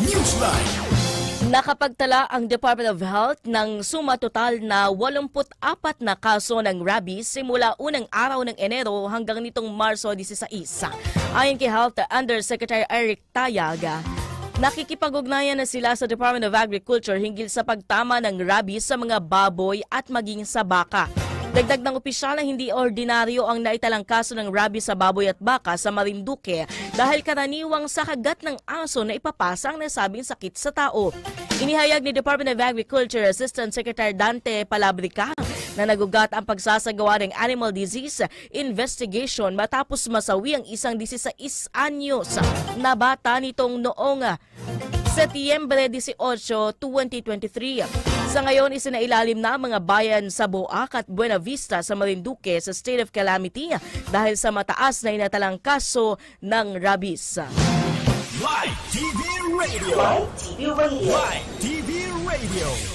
Newsline. Nakapagtala ang Department of Health ng suma total na 84 na kaso ng rabies simula unang araw ng Enero hanggang nitong Marso 16. Ayon kay Health Undersecretary Eric Tayaga, nakikipag-ugnayan na sila sa Department of Agriculture hinggil sa pagtama ng rabies sa mga baboy at maging sa baka. Dagdag ng opisyal na hindi ordinaryo ang naitalang kaso ng rabies sa baboy at baka sa Marinduque dahil karaniwang sa kagat ng aso na ipapasa ang nasabing sakit sa tao. Inihayag ni Department of Agriculture Assistant Secretary Dante Palabrica na nagugat ang pagsasagawa ng animal disease investigation matapos masawi ang isang 16 anyos na bata nitong noong Setyembre 18, 2023. Sa ngayon, isinailalim na ang mga bayan sa Boac at Buena Vista sa Marinduque sa state of calamity dahil sa mataas na inatalang kaso ng rabies. Live TV Radio. Live TV Radio. Live TV Radio.